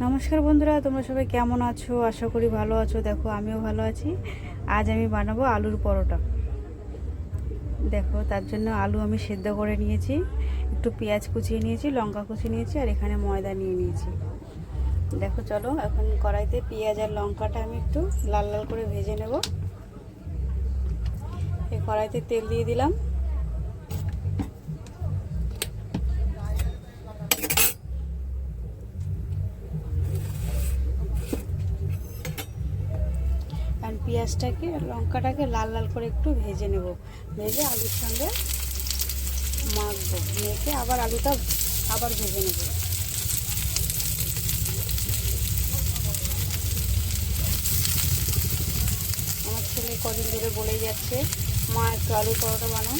নমস্কার বন্ধুরা, তোমরা সবাই কেমন আছো? আশা করি ভালো আছো। দেখো, আমিও ভালো আছি। আজ আমি বানাবো আলুর পরোটা। দেখো, তার জন্য আলু আমি সেদ্ধ করে নিয়েছি। একটু পেঁয়াজ কুচিয়ে নিয়েছি, লঙ্কা কুচিয়ে নিয়েছি, আর এখানে ময়দা নিয়ে নিয়েছি। দেখো, চলো, এখন কড়াইতে পেঁয়াজ আর লঙ্কাটা আমি একটু লাল লাল করে ভেজে নেব। এই কড়াইতে তেল দিয়ে দিলাম আর পেঁয়াজটাকে, লঙ্কাটাকে লাল লাল করে একটু ভেজে নেব। ভেজে আলুর সঙ্গে মাখবো। মেখে আবার আলুটা আবার ভেজে নেব। আমার ছেলে কদিন ধরে বলেই যাচ্ছে, মা, একটু আলু পরোটা বানান।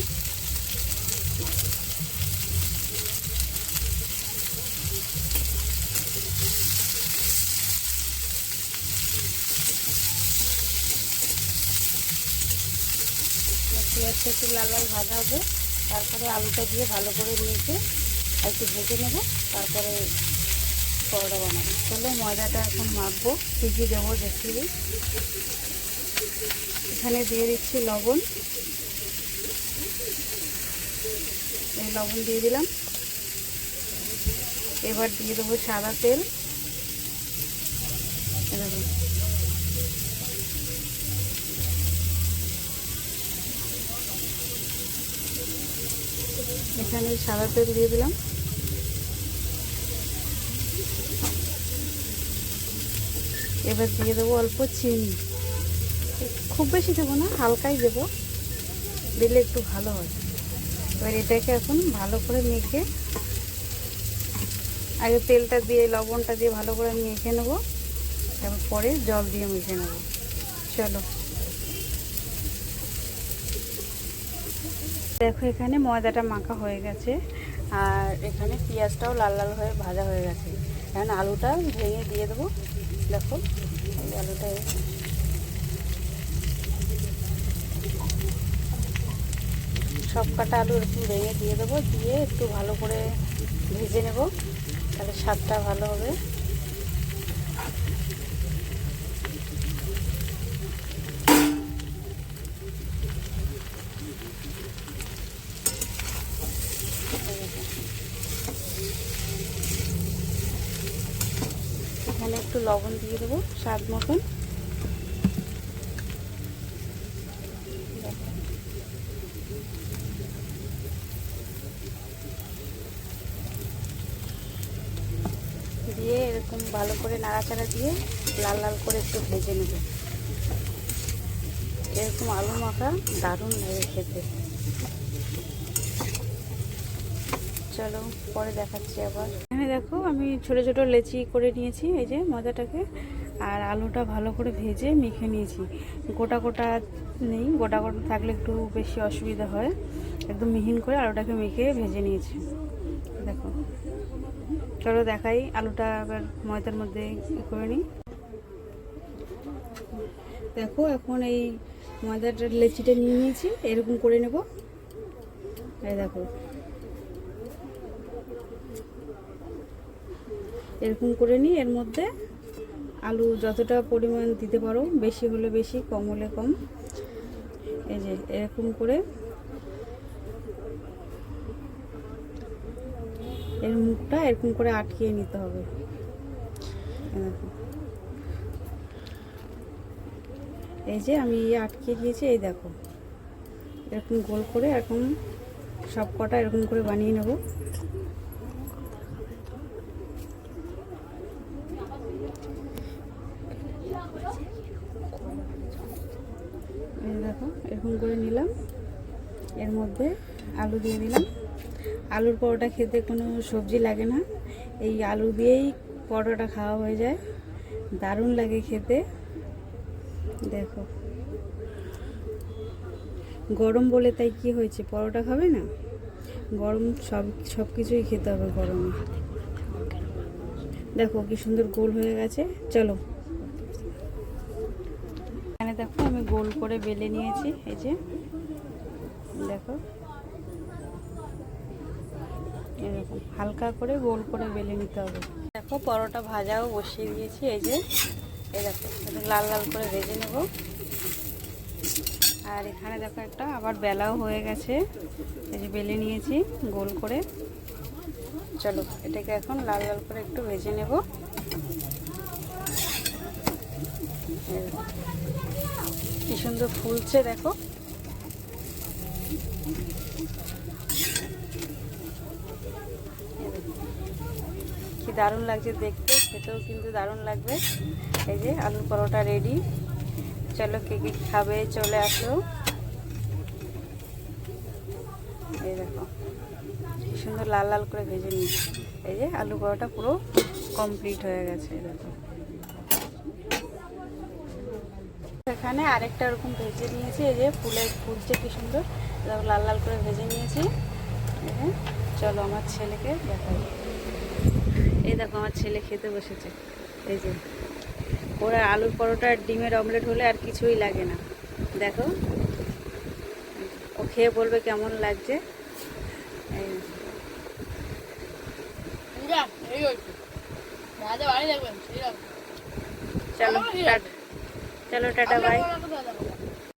পেঁয়াজটা একটু লাল লাল ভাজা হবে। তারপরে আলুটা দিয়ে ভালো করে নিয়েছে একটু ভেজে নেব, তারপরে পরোটা বানাবো। চলো ময়দাটা এখন মাখবো। কী দেবো দেখি এখানে দিয়ে দিচ্ছি লবণ। এই লবণ দিয়ে দিলাম। এবার দিয়ে দেবো সাদা তেল। এখানে সাদা তেল দিয়ে দিলাম। এবার দিয়ে দেবো অল্প চিনি। খুব বেশি দেবো না, হালকাই দেবো। দিলে একটু ভালো হয়। এবার এটাকে এখন ভালো করে মেখে আগে তেলটা দিয়ে, লবণটা দিয়ে ভালো করে মেখে নেব। তারপর পরে জল দিয়ে মেখে নেব। চলো। দেখো, এখানে ময়দাটা মাখা হয়ে গেছে আর এখানে পেঁয়াজটাও লাল লাল হয়ে ভাজা হয়ে গেছে। এখন আলুটা ভেঙে দিয়ে দেবো। দেখো আলুটা সব কাটা আলু এরকম ভেঙে দিয়ে দেবো, দিয়ে একটু ভালো করে ভেজে নেব। তাহলে স্বাদটা ভালো হবে। একটু লবণ দিয়ে দেবো, স্বাদ মতন। দিয়ে এরকম ভালো করে নাড়াচাড়া দিয়ে লাল লাল করে একটু ভেজে নেব। এরকম আলু মাখা দারুণ লাগে খেতে। চলো, পরে দেখাচ্ছি আবার। এখানে দেখো, আমি ছোট ছোট লেচি করে নিয়েছি, এই যে মজাটাকে। আর আলুটা ভালো করে ভেজে মেখে নিয়েছি। গোটা গোটা নেই, গোটা গোটা থাকলে একটু বেশি অসুবিধা হয়। একদম মিহিন করে আলুটাকে মেখে ভেজে নিয়েছি। দেখো। চলো দেখাই আলুটা আবার ময়দার মধ্যে করে নিই। দেখো, এখন এই ময়দাটার লেচিটা নিয়ে নিয়েছি, এরকম করে নেব। এই দেখো এরকম করে নিই এর মধ্যে আলু যতটা পরিমাণ দিতে পারো, বেশি হলে বেশি, কম হলে কম। এই যে এরকম করে এর মুখটা এরকম করে আটকিয়ে নিতে হবে। এই যে আমি আটকে দিয়েছি, এই দেখো। এরকম গোল করে এরকম সব কটা এরকম করে বানিয়ে নেব। দেখো, এরকম করে নিলাম। এর মধ্যে আলু দিয়ে দিলাম। আলুর পরোটা খেতে কোনো সবজি লাগে না। এই আলু দিয়েই পরোটা খাওয়া হয়ে যায়। দারুণ লাগে খেতে। দেখো। গরম বলে তাই কি হয়েছে? পরোটা খাবে না? গরম সব সব কিছুই খেতে হবে গরমে। দেখো কি সুন্দর গোল হয়ে গেছে। চলো। এখানে দেখো, আমি গোল করে বেলে নিয়েছি, এই যে। দেখো। এরকম, হালকা করে গোল করে বেলে নিতে হবে। দেখো, পরোটা ভাজাও বসিয়ে দিয়েছি, এই যে। এই দেখো লাল লাল করে ভেজে নেব। আর এখানে দেখো একটা, আবার বেলাও হয়ে গেছে। এই যে বেলে নিয়েছি, গোল করে। চলো, এটাকে এখন লাল লাল করে একটু ভেজে নেব। কি সুন্দর ফুলছে, দেখো। কি দারুণ লাগছে দেখতে, খেতেও কিন্তু দারুণ লাগবে। এই যে আলুর পরোটা রেডি চলো কে কে খাবে, চলে আসো। এই দেখো, কি সুন্দর লাল লাল করে ভেজে নিয়েছি। এই যে আলু পরোটা পুরো কমপ্লিট হয়ে গেছে দেখো। এখানে আরেকটা এরকম ভেজে নিয়েছি এই যে ফুলের ফুলছে কি সুন্দর লাল লাল করে ভেজে নিয়েছি। চলো আমার ছেলেকে দেখাই। এই দেখো আমার ছেলে খেতে বসেছে। এই যে ওরা আলুর পরোটা আর ডিমের অমলেট হলে আর কিছুই লাগে না। দেখো ও খেয়ে বলবে কেমন লাগছে। এই চলো চলো টাটা বাই